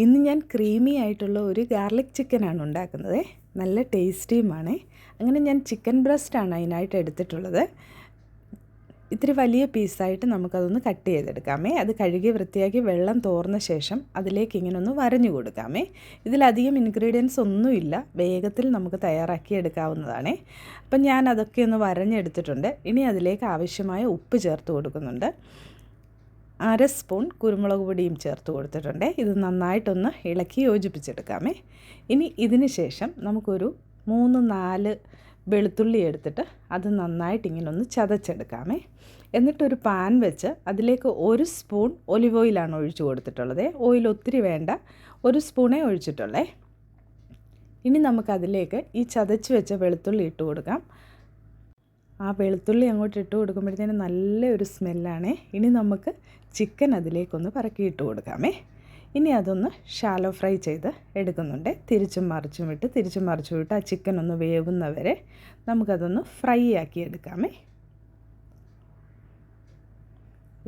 ഇന്ന് ഞാൻ ക്രീമി ആയിട്ടുള്ള ഒരു ഗാർലിക് ചിക്കനാണ് ഉണ്ടാക്കുന്നത്. നല്ല ടേസ്റ്റിയുമാണ് അങ്ങനെ ഞാൻ ചിക്കൻ ബ്രസ്റ്റാണ് അതിനായിട്ട് എടുത്തിട്ടുള്ളത്. ഇത്തിരി വലിയ പീസായിട്ട് നമുക്കതൊന്ന് കട്ട് ചെയ്തെടുക്കാമേ. അത് കഴുകി വൃത്തിയാക്കി വെള്ളം തോർന്ന ശേഷം അതിലേക്ക് ഇങ്ങനെ ഒന്ന് വരഞ്ഞു കൊടുക്കാമേ. ഇതിലധികം ഇൻഗ്രീഡിയൻസ് ഒന്നുമില്ല വേഗത്തിൽ നമുക്ക് തയ്യാറാക്കി എടുക്കാവുന്നതാണ്. അപ്പം ഞാൻ അതൊക്കെ ഒന്ന് വരഞ്ഞെടുത്തിട്ടുണ്ട്. ഇനി അതിലേക്ക് ആവശ്യമായ ഉപ്പ് ചേർത്ത് കൊടുക്കുന്നുണ്ട്. അര സ്പൂൺ കുരുമുളക് പൊടിയും ചേർത്ത് കൊടുത്തിട്ടുണ്ട്. ഇത് നന്നായിട്ടൊന്ന് ഇളക്കി യോജിപ്പിച്ചെടുക്കാമേ. ഇനി ഇതിന് ശേഷം നമുക്കൊരു മൂന്ന് നാല് വെളുത്തുള്ളി എടുത്തിട്ട് അത് നന്നായിട്ട് ഇങ്ങനെ ഒന്ന് ചതച്ചെടുക്കാമേ. എന്നിട്ടൊരു പാൻ വെച്ച് അതിലേക്ക് ഒരു സ്പൂൺ ഒലിവ് ഓയിലാണ് ഒഴിച്ചു കൊടുത്തിട്ടുള്ളത്. ഓയിൽ ഒത്തിരി വേണ്ട ഒരു സ്പൂണേ ഒഴിച്ചിട്ടുള്ളേ. ഇനി നമുക്കതിലേക്ക് ഈ ചതച്ച് വെച്ച വെളുത്തുള്ളി ഇട്ട് കൊടുക്കാം. ആ വെളുത്തുള്ളി അങ്ങോട്ട് ഇട്ട് കൊടുക്കുമ്പോഴത്തേനും നല്ലൊരു സ്മെല്ലാണ്. ഇനി നമുക്ക് ചിക്കൻ അതിലേക്കൊന്ന് പറക്കി ഇട്ട് കൊടുക്കാമേ. ഇനി അതൊന്ന് ഷാലോ ഫ്രൈ ചെയ്ത് എടുക്കുന്നുണ്ട്. തിരിച്ചും മറിച്ചും വിട്ട് തിരിച്ചും മറിച്ചും വിട്ട് ആ ചിക്കൻ ഒന്ന് വേവുന്നവരെ നമുക്കതൊന്ന് ഫ്രൈ ആക്കി എടുക്കാമേ.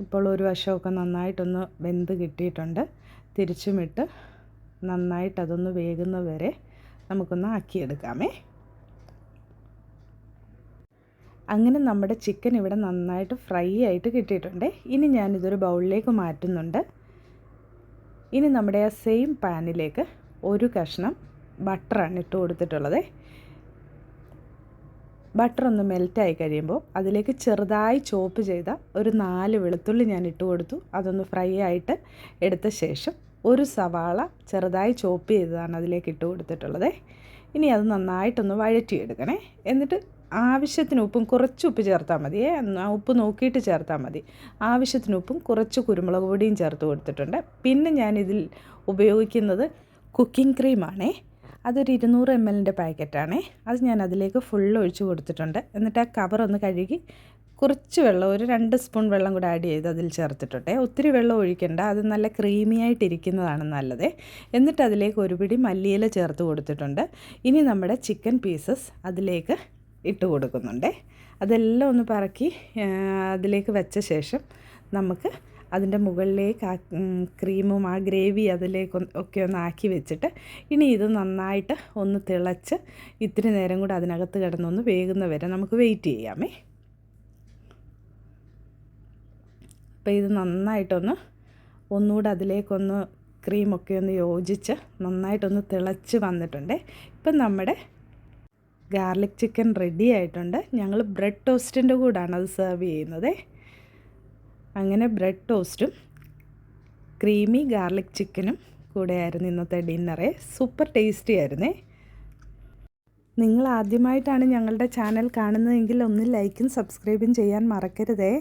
ഇപ്പോൾ ഒരു വശമൊക്കെ നന്നായിട്ടൊന്ന് വെന്ത് കിട്ടിയിട്ടുണ്ട്. തിരിച്ചുമിട്ട് നന്നായിട്ട് അതൊന്ന് വേകുന്നവരെ നമുക്കൊന്ന് ആക്കിയെടുക്കാമേ. അങ്ങനെ നമ്മുടെ ചിക്കൻ ഇവിടെ നന്നായിട്ട് ഫ്രൈ ആയിട്ട് കിട്ടിയിട്ടുണ്ട്. ഇനി ഞാനിതൊരു ബൗളിലേക്ക് മാറ്റുന്നുണ്ട്. ഇനി നമ്മുടെ ആ സെയിം പാനിലേക്ക് ഒരു കഷ്ണം ബട്ടറാണ് ഇട്ട് കൊടുത്തിട്ടുള്ളത്. ബട്ടർ ഒന്ന് മെൽറ്റായി കഴിയുമ്പോൾ അതിലേക്ക് ചെറുതായി ചോപ്പ് ചെയ്ത ഒരു നാല് വെളുത്തുള്ളി ഞാൻ ഇട്ട് കൊടുത്തു. അതൊന്ന് ഫ്രൈ ആയിട്ട് എടുത്ത ശേഷം ഒരു സവാള ചെറുതായി ചോപ്പ് ചെയ്തതാണ് അതിലേക്ക് ഇട്ട് കൊടുത്തിട്ടുള്ളത്. ഇനി അത് നന്നായിട്ടൊന്ന് വഴറ്റിയെടുക്കണേ. എന്നിട്ട് ആവശ്യത്തിന് ഉപ്പും കുറച്ച് ഉപ്പ് ചേർത്താൽ മതി. ഉപ്പ് നോക്കിയിട്ട് ചേർത്താൽ മതി. ആവശ്യത്തിന് ഉപ്പും കുറച്ച് കുരുമുളക് പൊടിയും ചേർത്ത് കൊടുത്തിട്ടുണ്ട്. പിന്നെ ഞാനിതിൽ ഉപയോഗിക്കുന്നത് കുക്കിംഗ് ക്രീമാണേ. അതൊരു ഇരുന്നൂറ് എം എല്ലിന്റെ പാക്കറ്റാണേ. അത് ഞാൻ അതിലേക്ക് ഫുൾ ഒഴിച്ച് കൊടുത്തിട്ടുണ്ട്. എന്നിട്ട് ആ കവർ ഒന്ന് കഴുകി കുറച്ച് വെള്ളം ഒരു രണ്ട് സ്പൂൺ വെള്ളം കൂടെ ആഡ് ചെയ്ത് അതിൽ ചേർത്തിട്ടുണ്ട്. ഒത്തിരി വെള്ളം ഒഴിക്കേണ്ട. അത് നല്ല ക്രീമി ആയിട്ടിരിക്കുന്നതാണ് നല്ലത്. എന്നിട്ട് അതിലേക്ക് ഒരു പിടി മല്ലിയില ചേർത്ത് കൊടുത്തിട്ടുണ്ട്. ഇനി നമ്മുടെ ചിക്കൻ പീസസ് അതിലേക്ക് ഇട്ട് കൊടുക്കുന്നുണ്ട്. അതെല്ലാം ഒന്ന് പറക്കി അതിലേക്ക് വെച്ച ശേഷം നമുക്ക് അതിന്റെ മുകളിലേക്ക് ആ ക്രീമും ആ ഗ്രേവി അതിലേക്ക് ഒക്കെ ഒന്ന് ആക്കി വെച്ചിട്ട് ഇനി ഇത് നന്നായിട്ട് ഒന്ന് തിളച്ച് ഇത്തിരി നേരം കൂടെ അതിനകത്ത് കിടന്നൊന്ന് വേകുന്ന വരെ നമുക്ക് വെയിറ്റ് ചെയ്യാമേ. അപ്പോൾ ഇത് നന്നായിട്ടൊന്ന് ഒന്നുകൂടെ അതിലേക്കൊന്ന് ക്രീമൊക്കെ ഒന്ന് യോജിച്ച് നന്നായിട്ടൊന്ന് തിളച്ച് വന്നിട്ടുണ്ട്. ഇപ്പം നമ്മുടെ ഗാർലിക് ചിക്കൻ റെഡി ആയിട്ടുണ്ട്. ഞങ്ങൾ ബ്രെഡ് ടോസ്റ്റിന്റെ കൂടാണ് അത് സെർവ് ചെയ്യുന്നത്. അങ്ങനെ ബ്രെഡ് ടോസ്റ്റും ക്രീമി ഗാർലിക് ചിക്കനും കൂടെയായിരുന്നു ഇന്നത്തെ ഡിന്നറെ. സൂപ്പർ ടേസ്റ്റി ആയിരുന്നേ. നിങ്ങൾ ആദ്യമായിട്ടാണ് ഞങ്ങളുടെ ചാനൽ കാണുന്നതെങ്കിൽ ഒന്ന് ലൈക്കും സബ്സ്ക്രൈബും ചെയ്യാൻ മറക്കരുതേ.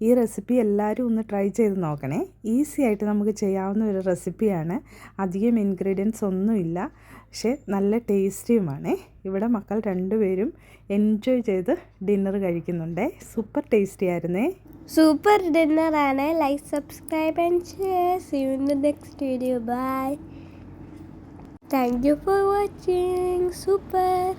ഈ റെസിപ്പി എല്ലാവരും ഒന്ന് ട്രൈ ചെയ്ത് നോക്കണേ. ഈസി ആയിട്ട് നമുക്ക് ചെയ്യാവുന്ന ഒരു റെസിപ്പിയാണ്. അധികം ഇൻഗ്രീഡിയൻസ് ഒന്നുമില്ല. പക്ഷേ നല്ല ടേസ്റ്റിയുമാണ്. ഇവിടെ മക്കൾ രണ്ടുപേരും എൻജോയ് ചെയ്ത് ഡിന്നർ കഴിക്കുന്നുണ്ടേ. സൂപ്പർ ടേസ്റ്റി ആയിരുന്നേ. Super ഡിന്നറാണ് like subscribe and share see you in next video bye thank you for watching super